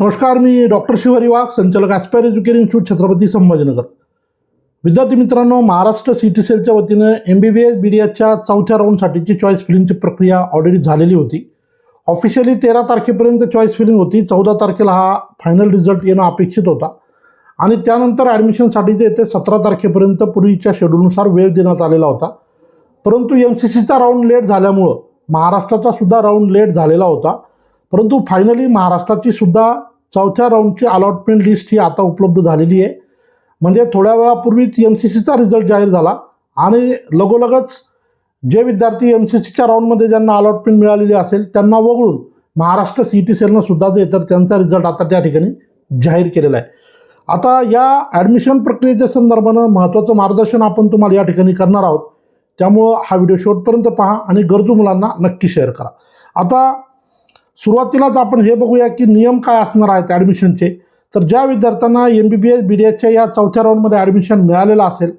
नमस्कार मी डॉक्टर शिवहरी वाघ संचालक aspire education institute Chhatrapati Sambhajinagar. विद्यार्थी मित्रांनो महाराष्ट्र सी टी सेलच्या वतीनं M B B S B D एसच्या चौथ्या राऊंडसाठीची चॉईस फिलिंगची प्रक्रिया ऑलरेडी झालेली होती. ऑफिशियली तेरा तारखेपर्यंत चॉईस फिलिंग होती. चौदा तारखेला हा फायनल रिझल्ट येणं अपेक्षित होता. आणि त्यानंतर ॲडमिशनसाठी जे ते सतरा तारखेपर्यंत पूर्वीच्या शेड्यूलनुसार वेळ देण्यात आलेला होता. परंतु एम सी सीचा राऊंड लेट झाल्यामुळं महाराष्ट्राचा सुद्धा राऊंड लेट झालेला होता. परंतु फायनली महाराष्ट्राची सुद्धा चौथ्या राऊंडची अलॉटमेंट लिस्ट ही आता उपलब्ध झालेली आहे. म्हणजे थोड्या वेळापूर्वीच एम सी सीचा रिझल्ट जाहीर झाला आणि लगोलगच जे विद्यार्थी एम सी सीच्या राऊंडमध्ये ज्यांना अलॉटमेंट मिळालेली असेल त्यांना वगळून महाराष्ट्र सी टी सेलनं सुद्धा जे तर त्यांचा रिझल्ट आता त्या ठिकाणी जाहीर केलेला आहे. आता या ॲडमिशन प्रक्रियेच्या संदर्भानं महत्त्वाचं मार्गदर्शन आपण तुम्हाला या ठिकाणी करणार आहोत. त्यामुळं हा व्हिडिओ शेवटपर्यंत पहा आणि गरजू मुलांना नक्की शेअर करा. आता सुरुवातीलाच आपण हे बघूया की नियम काय असणार आहेत ॲडमिशनचे तर ज्या विद्यार्थ्यांना M B B S B D एसच्या या चौथ्या राऊंडमध्ये ॲडमिशन मिळालेलं असेल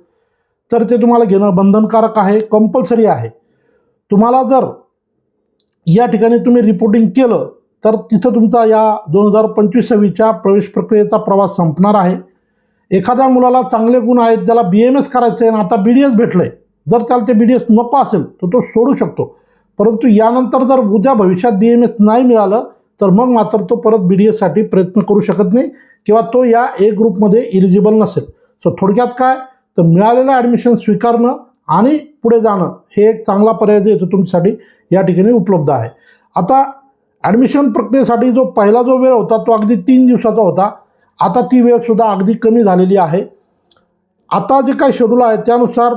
तर ते तुम्हाला घेणं बंधनकारक आहे कंपल्सरी आहे. तुम्हाला जर या ठिकाणी तुम्ही रिपोर्टिंग केलं तर तिथं तुमचा या दोन हजार पंचवीस सव्वीसच्या प्रवेश प्रक्रियेचा प्रवास संपणार आहे. एखाद्या मुलाला चांगले गुण आहेत ज्याला बी एम एस करायचं आहे आणि आता बी डी एस भेटलं आहे जर त्याला ते बी डी एस नको असेल तर तो सोडू शकतो. परंतु यानंतर जर उद्या भविष्यात बी एम एस नाही मिळालं तर मग मात्र तो परत बी डी एससाठी प्रयत्न करू शकत नाही किंवा तो या ए ग्रुपमध्ये इलिजिबल नसेल. सो थोडक्यात काय? तर मिळालेलं ॲडमिशन स्वीकारणं आणि पुढे जाणं हे एक चांगला पर्याय जो येतो तुमच्यासाठी या ठिकाणी उपलब्ध आहे. आता ॲडमिशन प्रक्रियेसाठी जो पहिला जो वेळ होता तो अगदी तीन दिवसाचा होता. आता ती वेळसुद्धा अगदी कमी झालेली आहे. आता जे काही शेड्यूल आहे त्यानुसार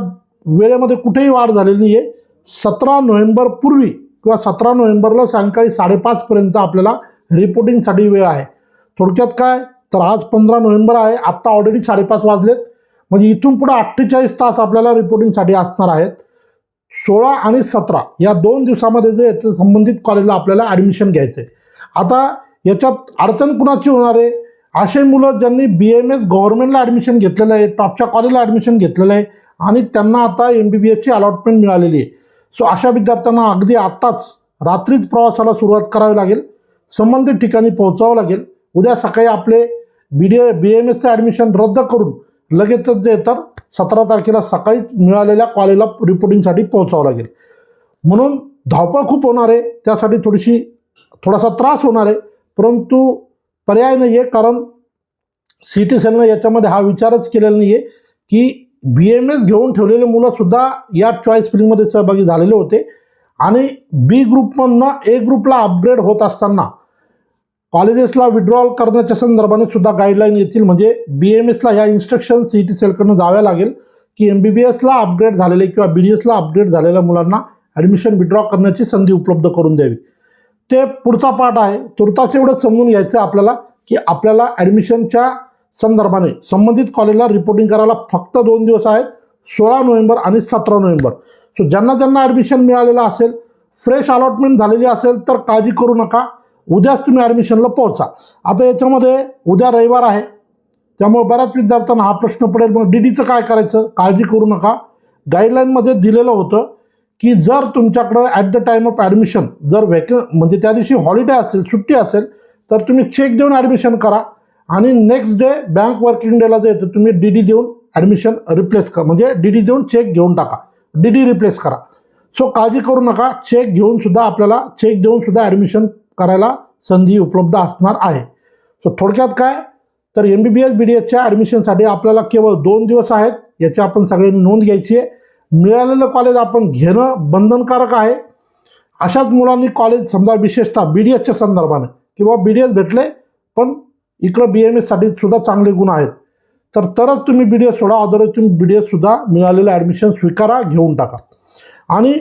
वेळेमध्ये कुठेही वाढ झालेली नाही आहे सतरा नोव्हेंबरपूर्वी किंवा सतरा नोव्हेंबरला सायंकाळी साडेपाचपर्यंत आपल्याला रिपोर्टिंगसाठी वेळ आहे. थोडक्यात काय? तर आज पंधरा नोव्हेंबर आहे. आत्ता ऑलरेडी साडेपाच वाजलेत. म्हणजे इथून पुढे अठ्ठेचाळीस तास आपल्याला रिपोर्टिंगसाठी असणार आहेत. सोळा आणि सतरा या दोन दिवसामध्ये जे आहे संबंधित कॉलेजला आपल्याला ॲडमिशन घ्यायचं आहे. आता याच्यात अडचण कुणाची होणार आहे? असे मुलं ज्यांनी बी एम एस गव्हर्नमेंटला ॲडमिशन घेतलेलं आहे टॉपच्या कॉलेजला ॲडमिशन घेतलेलं आहे आणि त्यांना आता एम बी बी एसची अलॉटमेंट मिळालेली आहे. सो अशा विद्यार्थ्यांना अगदी आत्ताच रात्रीच प्रवासाला सुरुवात करावी लागेल. संबंधित ठिकाणी पोहोचावं लागेल. उद्या सकाळी आपले बी डी बी एम एसचं ॲडमिशन रद्द करून लगेचच जे तर सतरा तारखेला सकाळीच मिळालेल्या कॉलेजला रिपोर्टिंगसाठी पोहोचावं लागेल. म्हणून धावपळ खूप होणार आहे. त्यासाठी थोडीशी थोडासा त्रास होणार आहे. परंतु पर्याय नाही आहे कारण सी टी सेलनं याच्यामध्ये हा विचारच केलेला नाही आहे की बी एम एस घेऊन ठेवलेले मुलंसुद्धा या चॉईस फिलिंगमध्ये सहभागी झालेले होते. आणि बी ग्रुपमधनं ए ग्रुपला अपग्रेड होत असताना कॉलेजेसला विड्रॉल करण्याच्या संदर्भाने सुद्धा गाईडलाईन येतील. म्हणजे बी एम एसला ह्या इन्स्ट्रक्शन सी टी सेलकडनं जाव्या लागेल की एम बी बी एसला अपग्रेड झालेले किंवा बी डी एसला अपग्रेड झालेल्या मुलांना ॲडमिशन विड्रॉ करण्याची संधी उपलब्ध करून द्यावी. ते पुढचा पाठ आहे. तुर्तास एवढं समजून घ्यायचं आपल्याला की आपल्याला ॲडमिशनच्या संदर्भाने संबंधित कॉलेजला रिपोर्टिंग करायला फक्त दोन दिवस आहेत सोळा नोव्हेंबर आणि सतरा नोव्हेंबर. सो ज्यांना ज्यांना ॲडमिशन मिळालेलं असेल फ्रेश अलॉटमेंट झालेली असेल तर काळजी करू नका. उद्याच तुम्ही ॲडमिशनला पोहोचा. आता याच्यामध्ये उद्या रविवार आहे. त्यामुळे बऱ्याच विद्यार्थ्यांना हा प्रश्न पडेल. मग डी डीचं काय करायचं? काळजी करू नका. गाईडलाईनमध्ये दिलेलं होतं की जर तुमच्याकडं at the time of admission जर वेक म्हणजे त्या दिवशी हॉलिडे असेल सुट्टी असेल तर तुम्ही चेक देऊन ॲडमिशन करा. आणि नेक्स्ट डे बँक वर्किंग डेला जे येतं तुम्ही डी डी देऊन ॲडमिशन रिप्लेस करा. म्हणजे डी डी देऊन चेक घेऊन टाका. डी डी रिप्लेस करा. सो काळजी करू नका. चेक घेऊन सुद्धा आपल्याला चेक देऊन सुद्धा ॲडमिशन करायला संधी उपलब्ध असणार आहे. सो थोडक्यात काय? तर M B B S B D एसच्या ॲडमिशनसाठी आपल्याला केवळ दोन दिवस आहेत. याची आपण सगळ्यांनी नोंद घ्यायची आहे. मिळालेलं कॉलेज आपण घेणं बंधनकारक आहे. अशाच मुलांनी कॉलेज समजा विशेषतः बी डी एसच्या संदर्भाने किंवा बी डी एस भेटले पण इकडं बी एम एससाठी सुद्धा चांगले गुण आहेत. तर तरच तुम्ही बी डी एस सोडा अदरवाईज तुम्ही बी डी एससुद्धा मिळालेलं ॲडमिशन स्वीकारा घेऊन टाका. आणि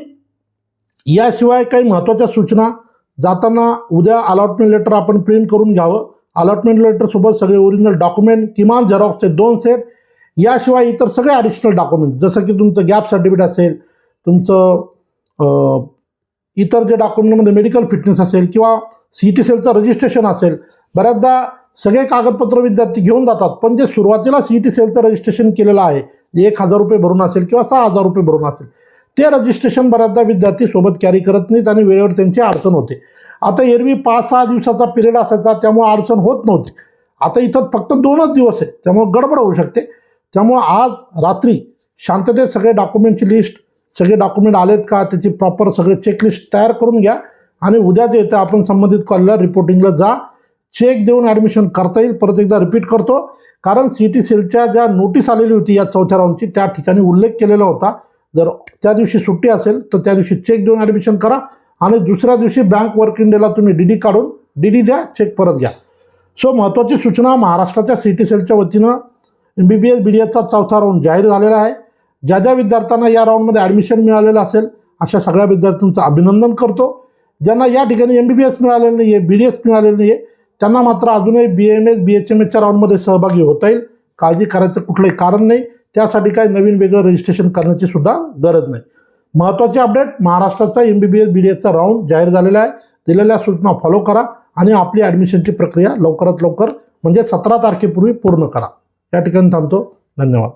याशिवाय काही महत्त्वाच्या सूचना जाताना उद्या अलॉटमेंट लेटर आपण प्रिंट करून घ्यावं. अलॉटमेंट लेटरसोबत सगळे ओरिजिनल डॉक्युमेंट किमान झेरॉक्सचे दोन सेट याशिवाय इतर सगळे ॲडिशनल डॉक्युमेंट जसं की तुमचं गॅप सर्टिफिकेट असेल तुमचं इतर जे डॉक्युमेंटमध्ये मेडिकल फिटनेस असेल किंवा सी टी सेलचं रजिस्ट्रेशन असेल बऱ्याचदा सगळे कागदपत्र विद्यार्थी घेऊन जातात पण जे सुरुवातीला सी टी सेलचं रजिस्ट्रेशन केलेलं आहे एक हजार रुपये भरून असेल किंवा सहा हजार रुपये भरून असेल ते रजिस्ट्रेशन बऱ्याचदा विद्यार्थी सोबत कॅरी करत नाहीत आणि वेळेवर त्यांची अडचण होते. आता एरवी पाच सहा दिवसाचा पिरियड असायचा त्यामुळे अडचण होत नव्हती. आता इथं फक्त दोनच दिवस आहे त्यामुळे गडबड होऊ शकते. त्यामुळं आज रात्री शांततेत सगळे डॉक्युमेंटची लिस्ट सगळे डॉक्युमेंट आलेत का त्याची प्रॉपर सगळे चेकलिस्ट तयार करून घ्या आणि उद्या जे येतं आपण संबंधित कॉलेजला रिपोर्टिंगला जा. चेक देऊन ॲडमिशन करता येईल. परत एकदा रिपीट करतो. कारण सी टी सेलच्या ज्या नोटीस आलेली होती या चौथ्या राऊंडची त्या ठिकाणी उल्लेख केलेला होता. जर त्या दिवशी सुट्टी असेल तर त्या दिवशी चेक देऊन ॲडमिशन करा. आणि दुसऱ्या दिवशी बँक वर्किंग डेला तुम्ही डी डी काढून डी डी द्या चेक परत घ्या. सो महत्त्वाची सूचना महाराष्ट्राच्या सी टी सेलच्या वतीनं M B B S B D एसचा चौथा राऊंड जाहीर झालेला आहे. ज्या ज्या विद्यार्थ्यांना या राऊंडमध्ये ॲडमिशन मिळालेलं असेल अशा सगळ्या विद्यार्थ्यांचं अभिनंदन करतो. ज्यांना या ठिकाणी एम बी बी एस मिळालेलं नाही आहे बी डी एस मिळालेलं नाही आहे त्यांना मात्र अजूनही B M S B H M एसच्या राऊंडमध्ये सहभागी होता येईल. काळजी करायचं कुठलंही कारण नाही. त्यासाठी काही नवीन वेगळं रजिस्ट्रेशन करण्याची सुद्धा गरज नाही. महत्त्वाचे अपडेट महाराष्ट्राचा M B B S B D एसचा round जाहीर झालेला आहे. दिलेल्या सूचना फॉलो करा आणि आपली ॲडमिशनची प्रक्रिया लवकरात लवकर म्हणजे सतरा तारखेपूर्वी पूर्ण करा. या ठिकाणी थांबतो. धन्यवाद.